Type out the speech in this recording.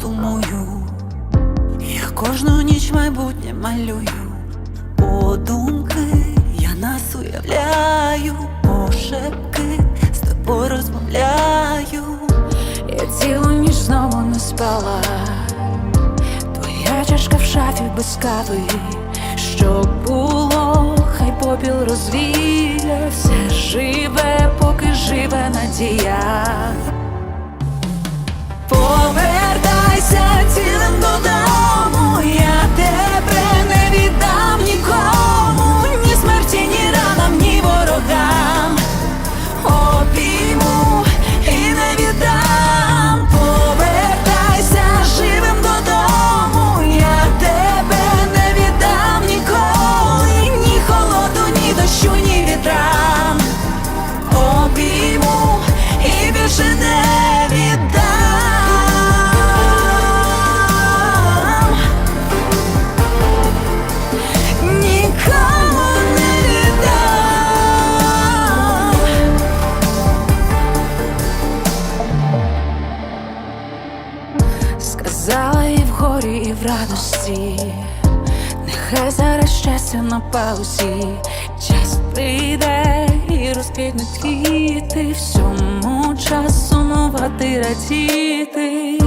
сумую, я кожну ніч майбутнє малюю, подумки я нас уявляю, пошепки з тобою розмовляю. Я цілу ніч знову не спала. Твоя чашка в шафі без кави, що було, хай попіл розвіє, все живе, поки живе надія. Радості. Нехай зараз щастя на паузі, час прийде і розквітнуть квіти, всьому часу сумувати радіти.